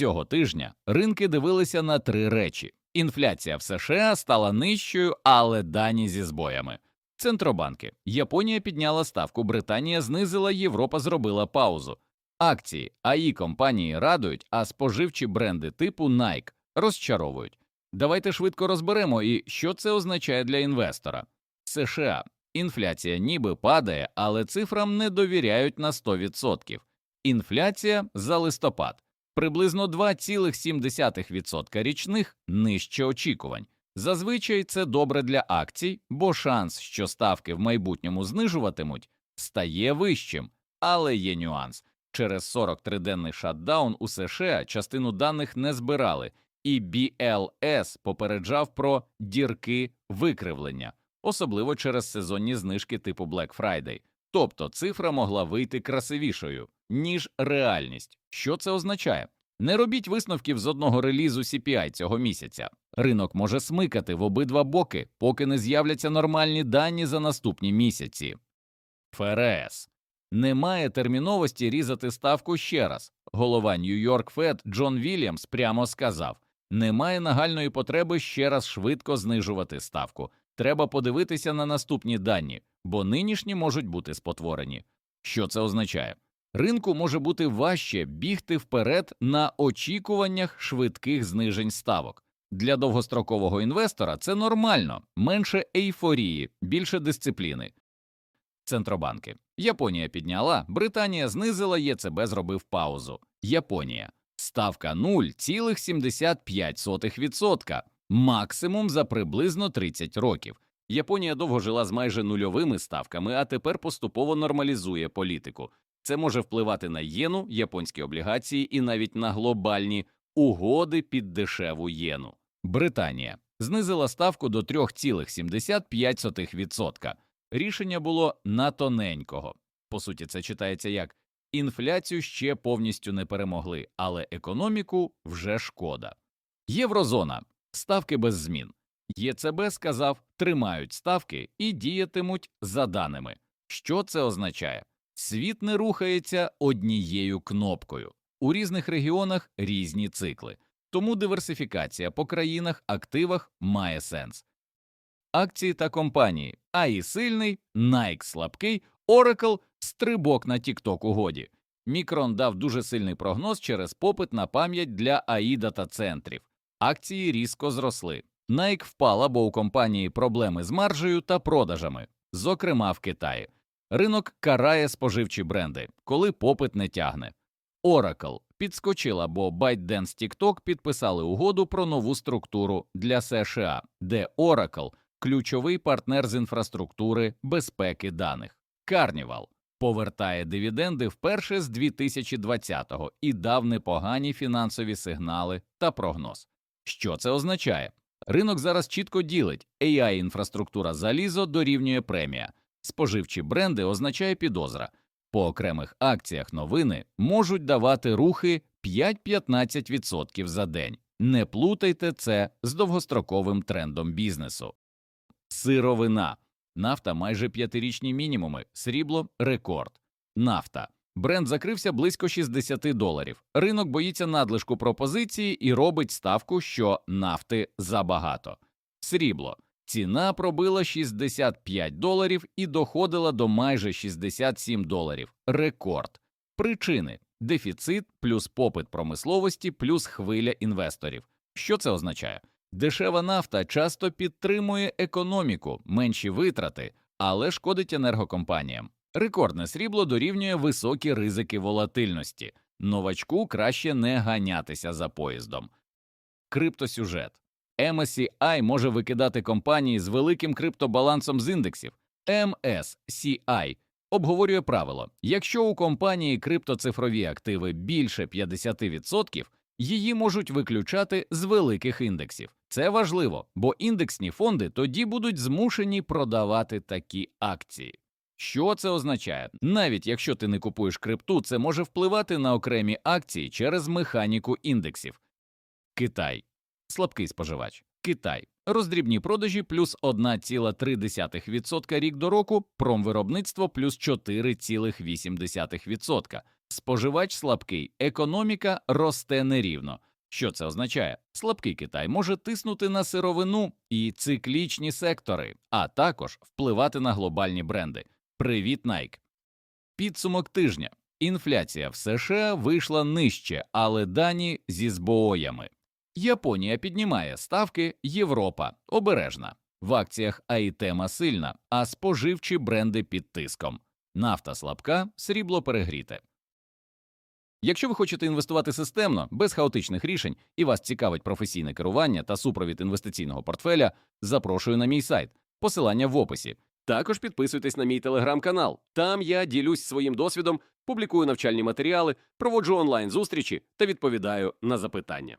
Цього тижня ринки дивилися на три речі: інфляція в США стала нижчою, але дані зі збоями. Центробанки Японія підняла ставку, Британія знизила, Європа зробила паузу. Акції АІ компанії радують, а споживчі бренди типу Nike розчаровують. Давайте швидко розберемо і що це означає для інвестора. США інфляція ніби падає, але цифрам не довіряють на 100%. Інфляція за листопад приблизно 2,7% річних нижче очікувань. Зазвичай це добре для акцій, бо шанс, що ставки в майбутньому знижуватимуть, стає вищим, але є нюанс. Через 43-денний шатдаун у США частину даних не збирали, і BLS попереджав про дірки викривлення, особливо через сезонні знижки типу Black Friday. Тобто цифра могла вийти красивішою, ніж реальність. Що це означає? Не робіть висновків з одного релізу CPI цього місяця. Ринок може смикати в обидва боки, поки не з'являться нормальні дані за наступні місяці. ФРС немає терміновості різати ставку ще раз. Голова Нью-Йорк Фед Джон Вільямс прямо сказав: немає нагальної потреби ще раз швидко знижувати ставку. Треба подивитися на наступні дані, бо нинішні можуть бути спотворені. Що це означає? Ринку може бути важче бігти вперед на очікуваннях швидких знижень ставок. Для довгострокового інвестора це нормально, менше ейфорії, більше дисципліни. Центробанки Японія підняла, Британія знизила, ЄЦБ зробив паузу. Японія ставка 0,75%, максимум за приблизно 30 років. Японія довго жила з майже нульовими ставками, а тепер поступово нормалізує політику. Це може впливати на єну, японські облігації і навіть на глобальні угоди під дешеву єну. Британія знизила ставку до 3,75%. Рішення було на тоненького. По суті, це читається як інфляцію ще повністю не перемогли, але економіку вже шкода. Єврозона ставки без змін. ЄЦБ сказав, тримають ставки і діятимуть за даними. Що це означає? Світ не рухається однією кнопкою. У різних регіонах різні цикли, тому диверсифікація по країнах, активах має сенс. Акції та компанії АІ сильний, Nike слабкий, Oracle стрибок на TikTok угоді. Мікрон дав дуже сильний прогноз через попит на пам'ять для АІ дата центрів. Акції різко зросли. Nike впала, бо у компанії проблеми з маржею та продажами, зокрема в Китаї. Ринок карає споживчі бренди, коли попит не тягне. Oracle підскочила, бо ByteDance TikTok підписали угоду про нову структуру для США, де Oracle – ключовий партнер з інфраструктури безпеки даних. Carnival повертає дивіденди вперше з 2020-го і дав непогані фінансові сигнали та прогноз. Що це означає? Ринок зараз чітко ділить AI інфраструктура залізо дорівнює премія. Споживчі бренди означає підозра. По окремих акціях новини можуть давати рухи 5-15% за день. Не плутайте це з довгостроковим трендом бізнесу. Сировина. Нафта майже п'ятирічні мінімуми, срібло рекорд. Нафта. Бренд закрився близько 60 доларів. Ринок боїться надлишку пропозиції і робить ставку, що нафти забагато. Срібло. Ціна пробила 65 доларів і доходила до майже 67 доларів. Рекорд. Причини дефіцит плюс попит промисловості плюс хвиля інвесторів. Що це означає? Дешева нафта часто підтримує економіку, менші витрати, але шкодить енергокомпаніям. Рекордне срібло дорівнює високі ризики волатильності. Новачку краще не ганятися за поїздом. Криптосюжет MSCI може викидати компанії з великим криптобалансом з індексів. MSCI обговорює правило: якщо у компанії криптоцифрові активи більше 50%, її можуть виключати з великих індексів. Це важливо, бо індексні фонди тоді будуть змушені продавати такі акції. Що це означає? Навіть якщо ти не купуєш крипту, це може впливати на окремі акції через механіку індексів. Китай слабкий споживач. Китай роздрібні продажі плюс 1,3% рік до року, промвиробництво плюс 4,8%. Споживач слабкий, економіка росте нерівно. Що це означає? Слабкий Китай може тиснути на сировину і циклічні сектори, а також впливати на глобальні бренди. Привіт, Nike! Підсумок тижня. Інфляція в США вийшла нижче, але дані зі збоями. Японія піднімає ставки, Європа обережна. В акціях АІТЕМА сильна, а споживчі бренди під тиском. Нафта слабка, срібло перегріте. Якщо ви хочете інвестувати системно, без хаотичних рішень, і вас цікавить професійне керування та супровід інвестиційного портфеля, запрошую на мій сайт. Посилання в описі. Також підписуйтесь на мій телеграм-канал. Там я ділюсь своїм досвідом, публікую навчальні матеріали, проводжу онлайн зустрічі та відповідаю на запитання.